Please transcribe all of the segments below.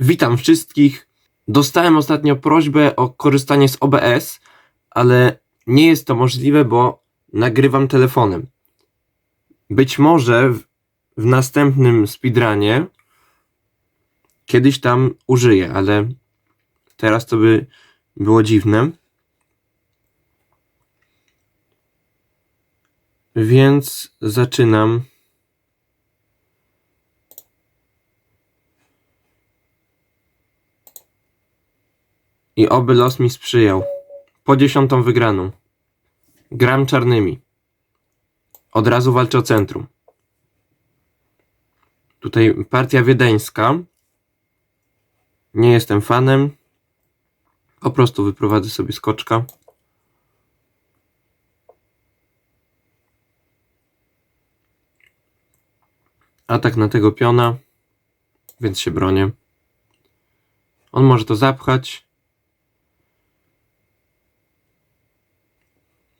Witam wszystkich. Dostałem ostatnio prośbę o korzystanie z OBS, ale nie jest to możliwe, bo nagrywam telefonem. Być może w, w następnym speedrunie kiedyś tam użyję, ale teraz to by było dziwne. Więc zaczynam. I oby los mi sprzyjał. Po dziesiątą wygraną. Gram czarnymi. Od razu walczę o centrum. Tutaj partia wiedeńska. Nie jestem fanem. Po prostu wyprowadzę sobie skoczka. Atak na tego piona. Więc się bronię. On może to zapchać.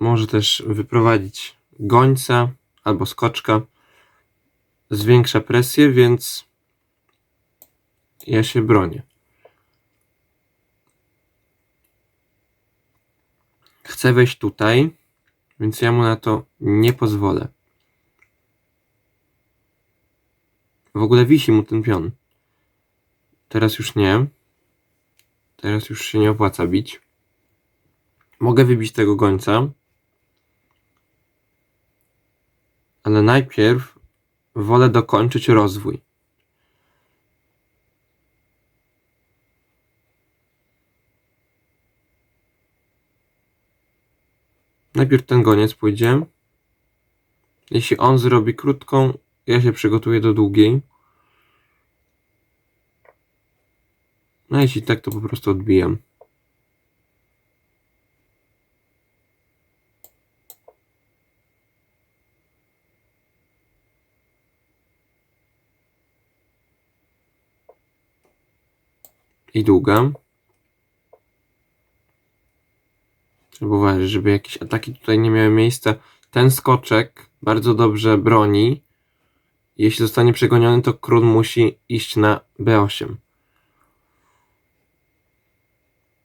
Może też wyprowadzić gońca albo skoczka. Zwiększa presję, więc ja się bronię. Chcę wejść tutaj, więc ja mu na to nie pozwolę. W ogóle wisi mu ten pion. Teraz już nie. Teraz już się nie opłaca bić. Mogę wybić tego gońca. Ale najpierw wolę dokończyć rozwój. Najpierw ten goniec pójdzie. Jeśli on zrobi krótką, ja się przygotuję do długiej. No jeśli tak, to po prostu odbijam. I długa. Trzeba uważać, żeby jakieś ataki tutaj nie miały miejsca. Ten skoczek bardzo dobrze broni. Jeśli zostanie przegoniony, to król musi iść na B8.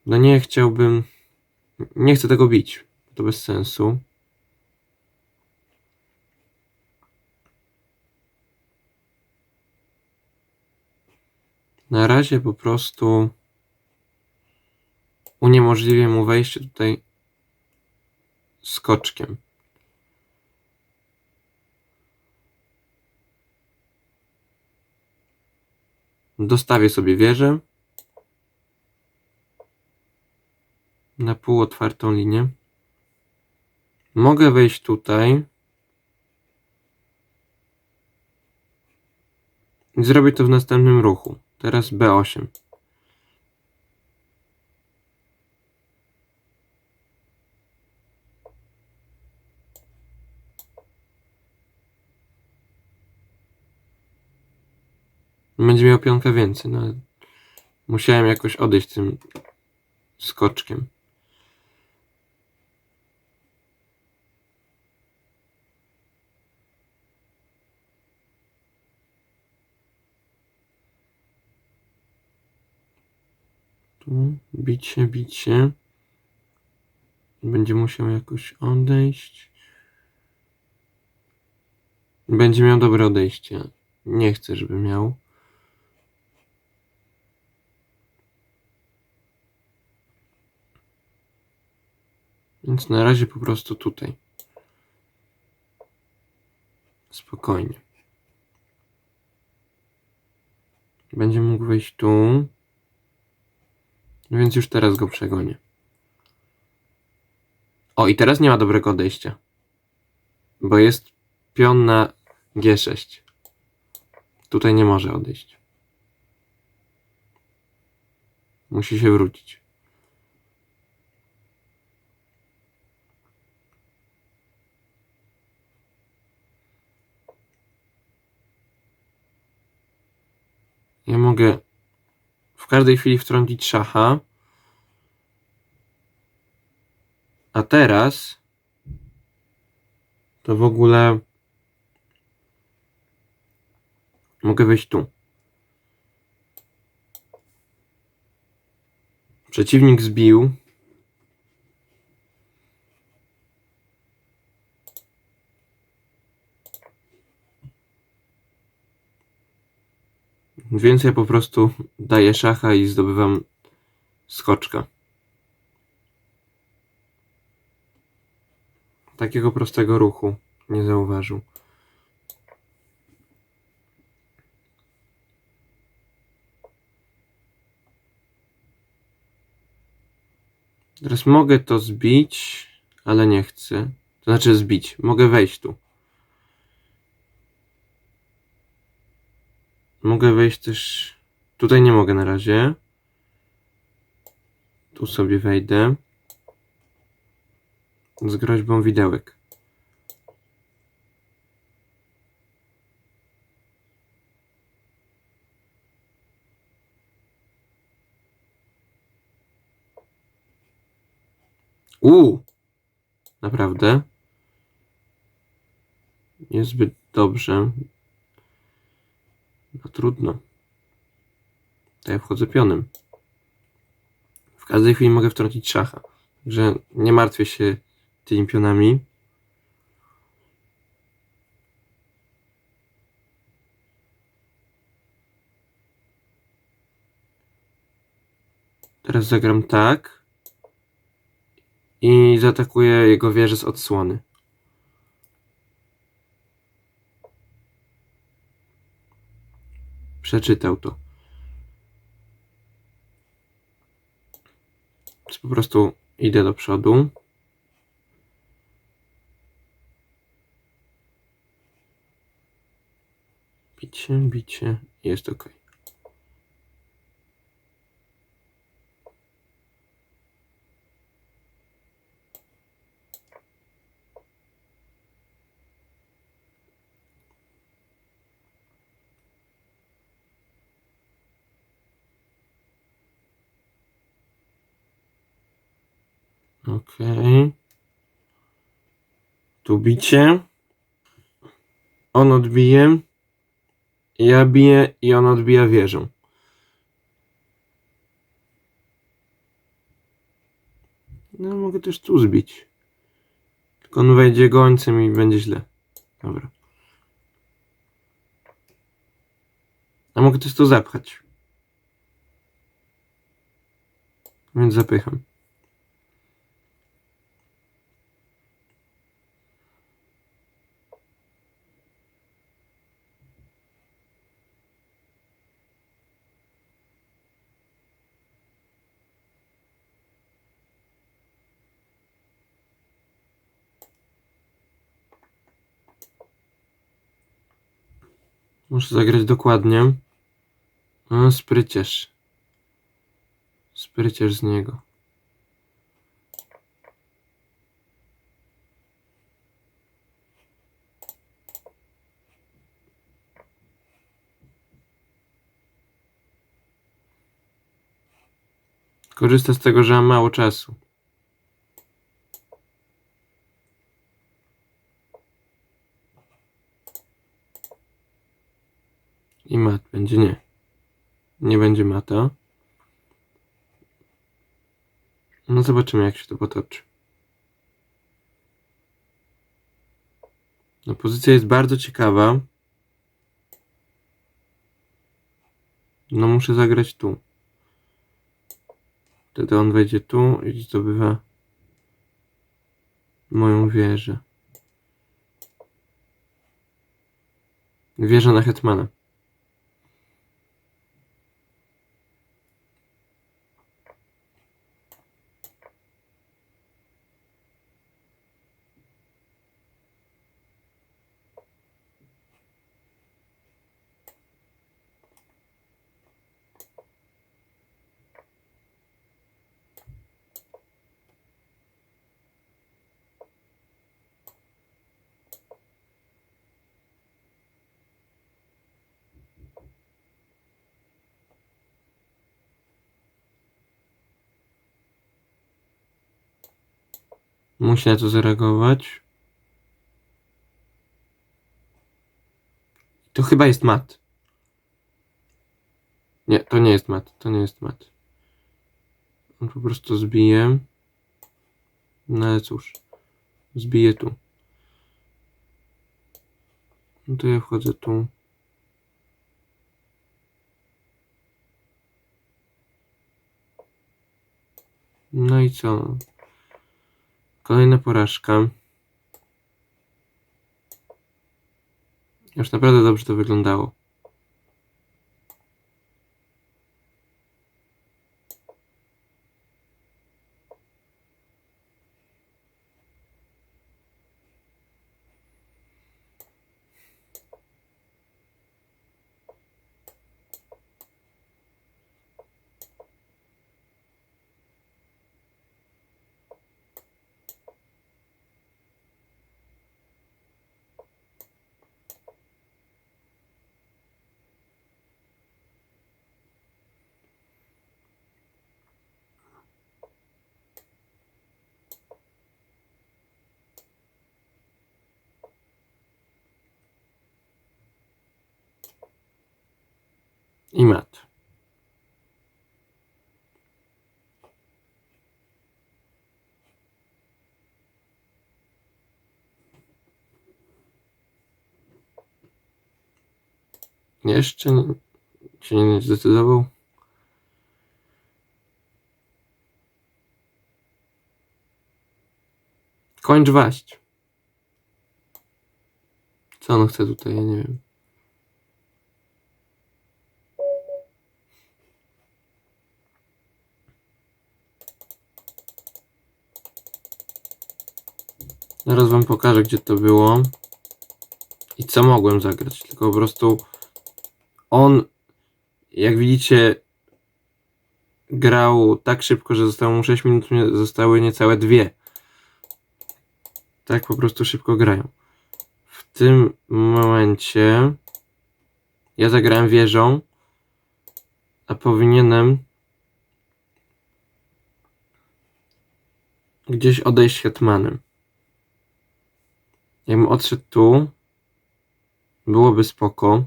No nie chciałbym. Nie chcę tego bić. To bez sensu. Na razie po prostu uniemożliwię mu wejście tutaj skoczkiem. Dostawię sobie wieżę na pół otwartą linię. Mogę wejść tutaj. I zrobię to w następnym ruchu. Teraz B8. Będzie miał pionkę więcej, no musiałem jakoś odejść tym skoczkiem. Tu bicie, bicie. Będzie musiał jakoś odejść. Będzie miał dobre odejście. Nie chcę, żeby miał. Więc na razie po prostu tutaj. Spokojnie. Będzie mógł wejść tu. Więc już teraz go przegonię. O, i teraz nie ma dobrego odejścia. Bo jest pion na G6. Tutaj nie może odejść. Musi się wrócić. Ja mogę w każdej chwili wtrącić szacha. A teraz to w ogóle mogę wejść tu. Przeciwnik zbił Więc ja po prostu daję szacha i zdobywam skoczka. Takiego prostego ruchu nie zauważył. Teraz mogę to zbić, ale nie chcę. To znaczy zbić. Mogę wejść tu. Mogę wejść też. Tutaj nie mogę na razie. Tu sobie wejdę. Z groźbą widełek. Uuu! Naprawdę? Niezbyt dobrze. No trudno. To ja wchodzę pionem. W każdej chwili mogę wtrącić szacha. Także nie martwię się tymi pionami. Teraz zagram tak. I zaatakuję jego wieżę z odsłony. Przeczytał to. Więc po prostu idę do przodu. Bicie, bicie, jest ok. Okej. Tu bicie. On odbije. Ja biję i on odbija wieżą. No, mogę też tu zbić. Tylko on wejdzie gońcem i będzie źle. Dobra. A mogę też to zapchać. Więc zapycham. Muszę zagrać dokładnie. O, spryciarz. Spryciarz z niego. Korzysta z tego, że mam mało czasu. I mat będzie nie. Nie będzie mata. No zobaczymy jak się to potoczy. No pozycja jest bardzo ciekawa. No muszę zagrać tu. Wtedy on wejdzie tu i zdobywa moją wieżę. Wieża na hetmana. Musi na to zareagować. To chyba jest mat. Nie, to nie jest mat. To nie jest mat. On po prostu zbije. No ale cóż. Zbije tu. No to ja wchodzę tu. No i co? Kolejna porażka. Już naprawdę dobrze to wyglądało. I mat. Jeszcze się nie zdecydował. Kończ waść. Co on chce tutaj? Ja nie wiem. Zaraz wam pokażę, gdzie to było i co mogłem zagrać. Tylko po prostu on, jak widzicie, grał tak szybko, że zostało mu 6 minut, zostały niecałe dwie. Tak po prostu szybko grają. W tym momencie ja zagrałem wieżą, a powinienem gdzieś odejść hetmanem. Jakbym odszedł tu, byłoby spoko.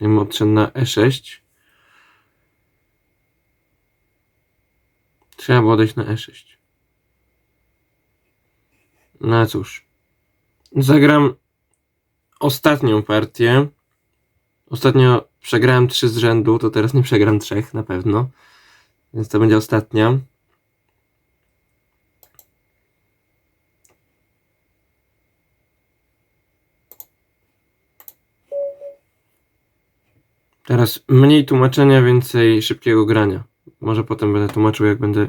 Jakbym odszedł na E6. Trzeba było odejść na E6. No cóż. Zagram ostatnią partię. Ostatnio przegrałem trzy z rzędu, to teraz nie przegram trzech na pewno. Więc to będzie ostatnia. Teraz mniej tłumaczenia, więcej szybkiego grania. Może potem będę tłumaczył, jak będę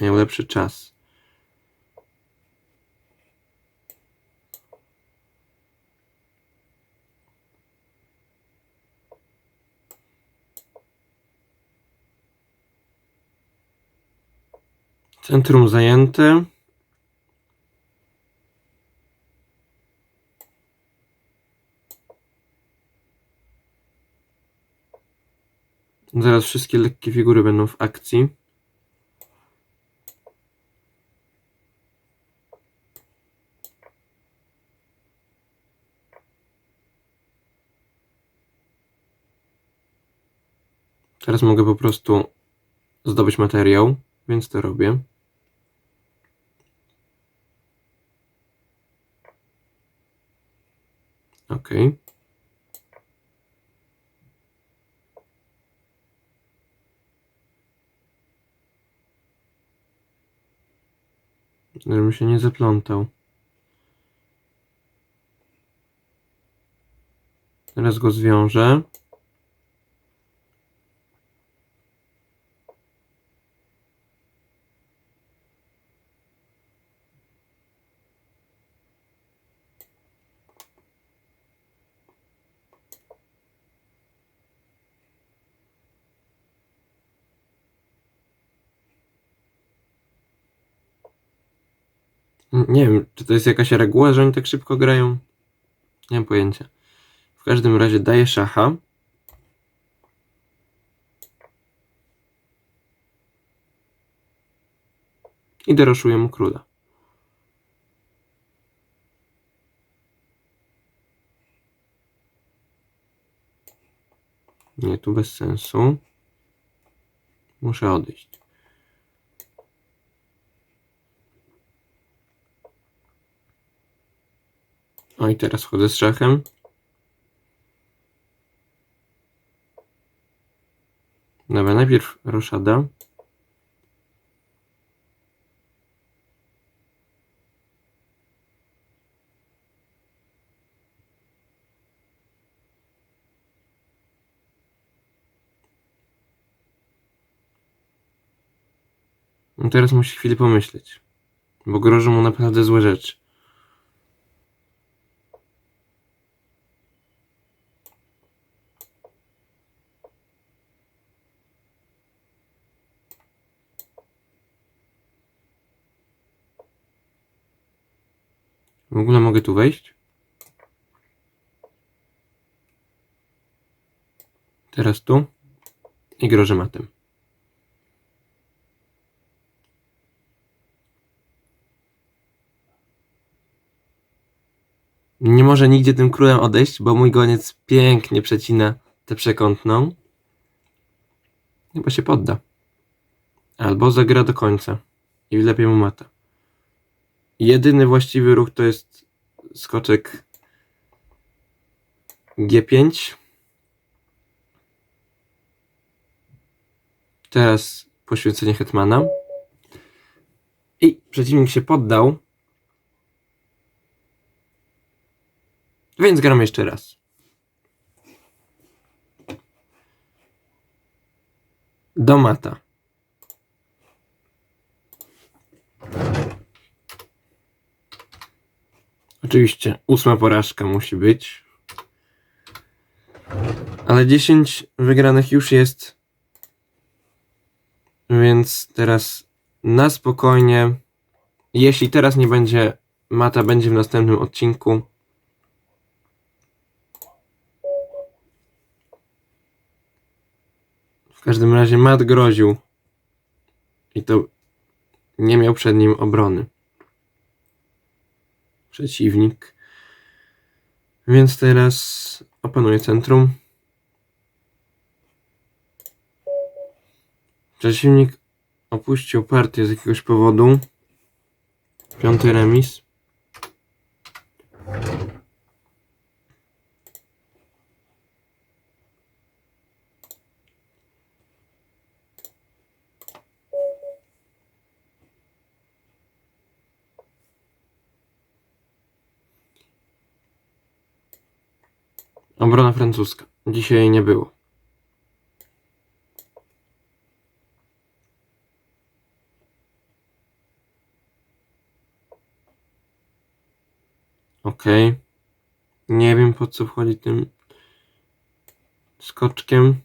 miał lepszy czas. Centrum zajęte. Zaraz wszystkie lekkie figury będą w akcji. Teraz mogę po prostu zdobyć materiał, więc to robię. Ok. Żebym się nie zaplątał. Teraz go zwiążę. Nie wiem, czy to jest jakaś reguła, że oni tak szybko grają? Nie mam pojęcia. W każdym razie daję szacha. I doroszuję mu króla. Nie, tu bez sensu. Muszę odejść. O i teraz chodzę z szachem. Dobra, najpierw roszada. No teraz musi chwilę pomyśleć. Bo grożą mu naprawdę złe rzeczy. W ogóle mogę tu wejść? Teraz tu i grożę matem. Nie może nigdzie tym królem odejść, bo mój goniec pięknie przecina tę przekątną. Chyba się podda. Albo zagra do końca i wlepie mu mata. Jedyny właściwy ruch to jest skoczek G5. Teraz poświęcenie hetmana. I przeciwnik się poddał. Więc gram jeszcze raz. Do mata. Oczywiście ósma porażka musi być. Ale 10 wygranych już jest. Więc teraz na spokojnie. Jeśli teraz nie będzie mata, będzie w następnym odcinku. W każdym razie mat groził. I to nie miał przed nim obrony. Przeciwnik. Więc teraz opanuję centrum. Przeciwnik opuścił partię z jakiegoś powodu. Piąty remis. Obrona francuska. Dzisiaj jej nie było. Okej. Nie wiem po co wchodzi tym skoczkiem.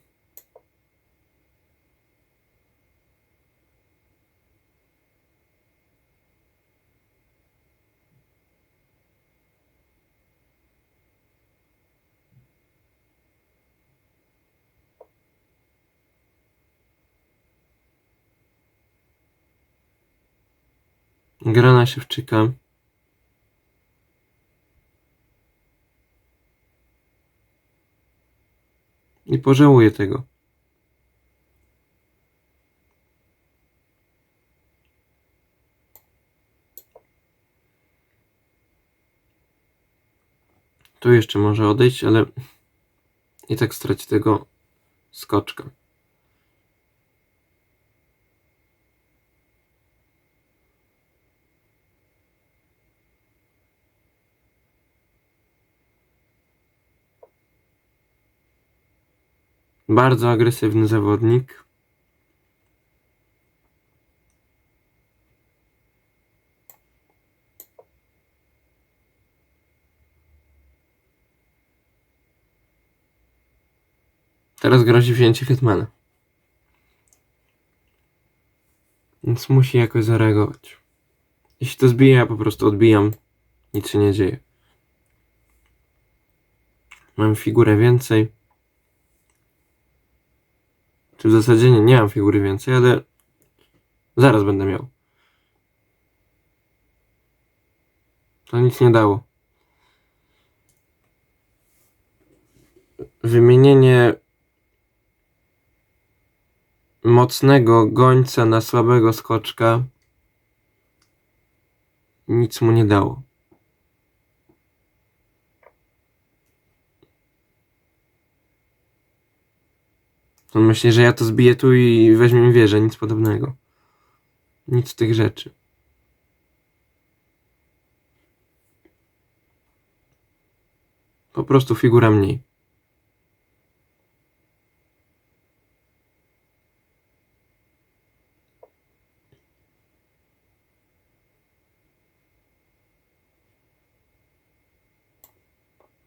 Gra na siewczyka. Nie pożałuję tego. Tu jeszcze może odejść, ale i tak straci tego skoczka. Bardzo agresywny zawodnik. Teraz grozi wzięcie Hetmana. Więc musi jakoś zareagować. Jeśli to zbije, ja po prostu odbijam. Nic się nie dzieje. Mam figurę więcej. Czy w zasadzie nie, nie mam figury więcej, ale zaraz będę miał. To nic nie dało. Wymienienie mocnego gońca na słabego skoczka nic mu nie dało. On myśli, że ja to zbiję tu i weźmie mi wieżę, nic podobnego. Nic z tych rzeczy. Po prostu figura mniej.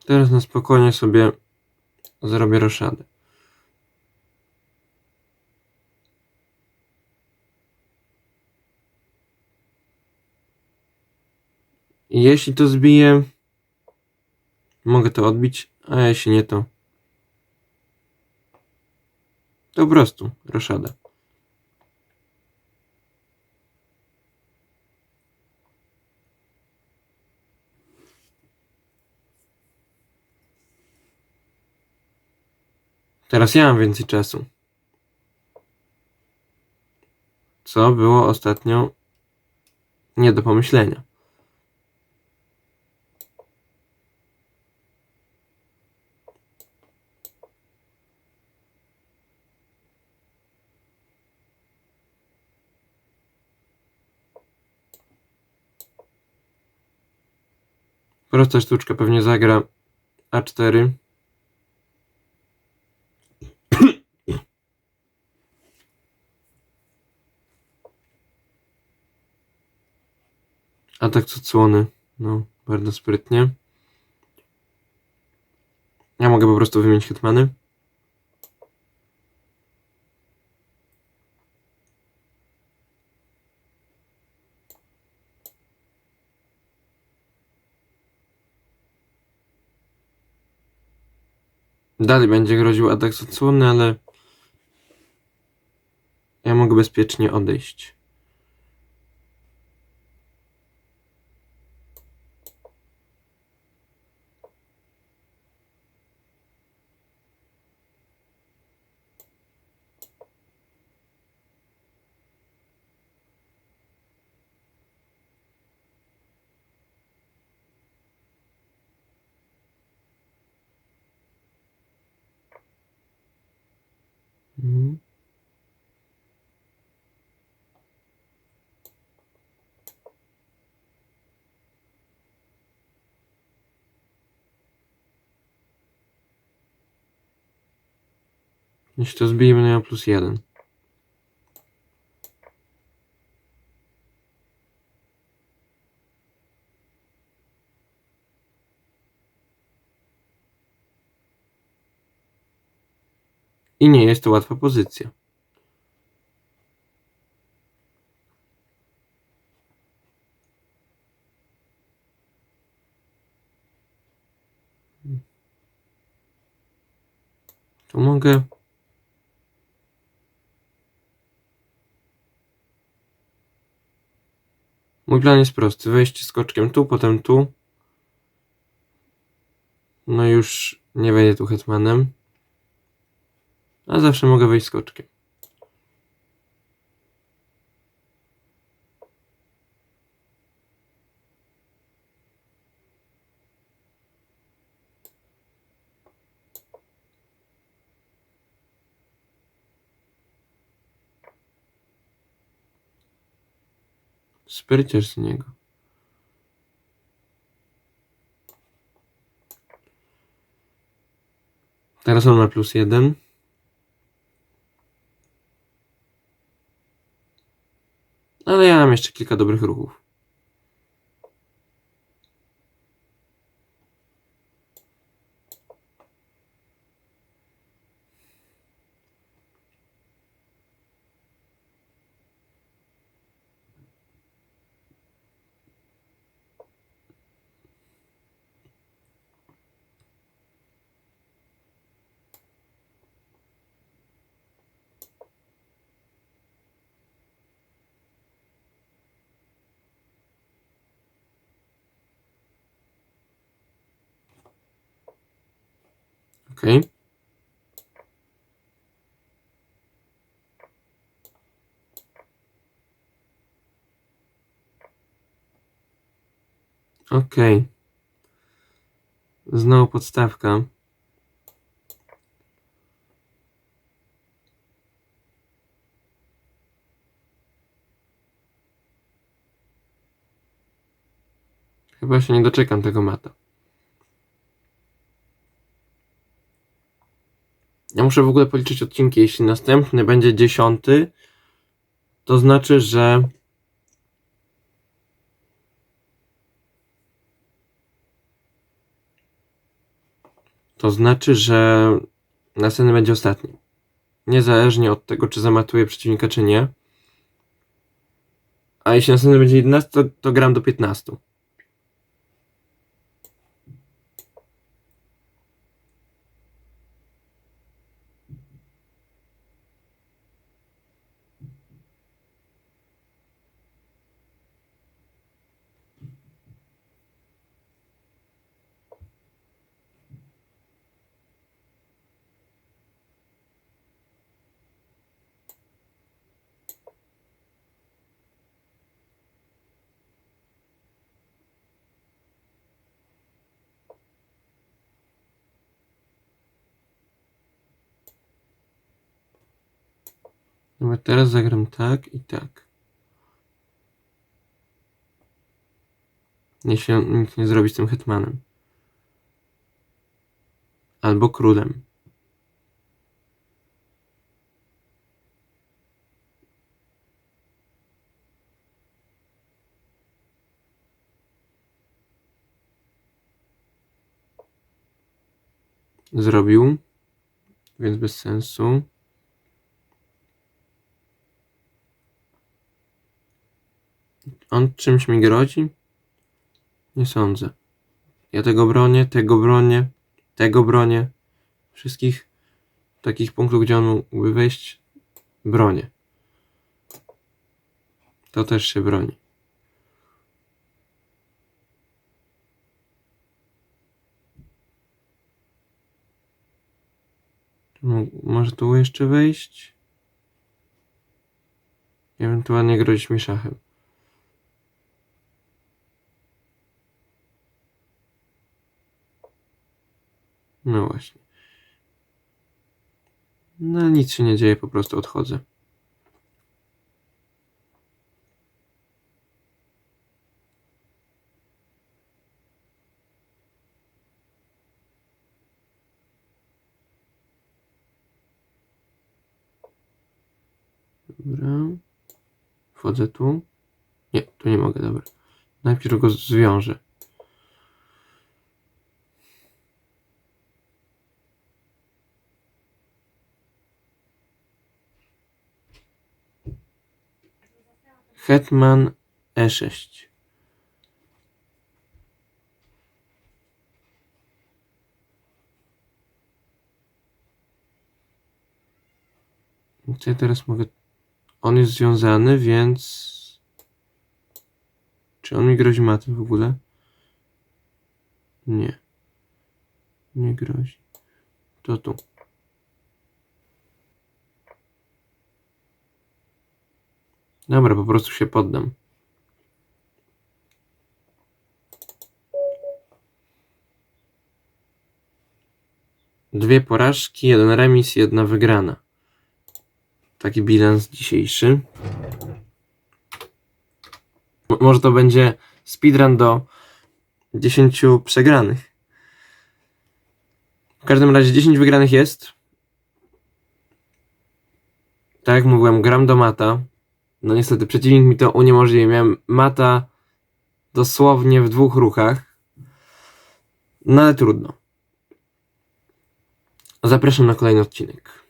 Teraz na spokojnie sobie zrobię roszadę. Jeśli to zbiję, mogę to odbić, a jeśli nie, to to po prostu roszada. Teraz ja mam więcej czasu. Co było ostatnio nie do pomyślenia. Prosta sztuczka pewnie zagra A4. Atak odsłony. No, bardzo sprytnie. Ja mogę po prostu wymienić hetmany. Dalej będzie groził atak z odsłony, ale ja mogę bezpiecznie odejść. Jeśli to zbije, będę miał plus jeden. I nie jest to łatwa pozycja. Tu mogę. Mój plan jest prosty. Wejście skoczkiem tu, potem tu. No już nie wejdę tu hetmanem. A zawsze mogę wejść skoczkiem. Spryciarz z niego. Teraz on ma plus jeden. Ale ja mam jeszcze kilka dobrych ruchów. OK. OK. Znowu podstawka. Chyba się nie doczekam tego mata. Ja muszę w ogóle policzyć odcinki. Jeśli następny będzie dziesiąty, to znaczy, że to znaczy, że następny będzie ostatni. Niezależnie od tego, czy zamatuję przeciwnika, czy nie. A jeśli następny będzie 11, to, gram do 15. teraz zagram tak i tak. Jeśli on nic nie zrobi z tym hetmanem. Albo królem. Zrobił, więc bez sensu. On czymś mi grozi? Nie sądzę. Ja tego bronię, tego bronię, tego bronię. Wszystkich takich punktów, gdzie on mógłby wejść, bronię. To też się broni. Może tu jeszcze wejść? Ewentualnie grozić mi szachem. No właśnie. No nic się nie dzieje, po prostu odchodzę. Dobra. Wchodzę tu. Nie, tu nie mogę, dobra. Najpierw go zwiążę. Hetman E e6. Co ja teraz mogę? On jest związany, więc. Czy on mi grozi matem w ogóle? Nie. Nie grozi. To tu. Dobra, po prostu się poddam. Dwie porażki, jeden remis, jedna wygrana. Taki bilans dzisiejszy. Mo- Może to będzie speedrun do 10 przegranych. W każdym razie 10 wygranych jest. Tak jak mówiłem, gram do mata. No niestety przeciwnik mi to uniemożliwił. Miałem mata dosłownie w dwóch ruchach. No ale trudno. Zapraszam na kolejny odcinek.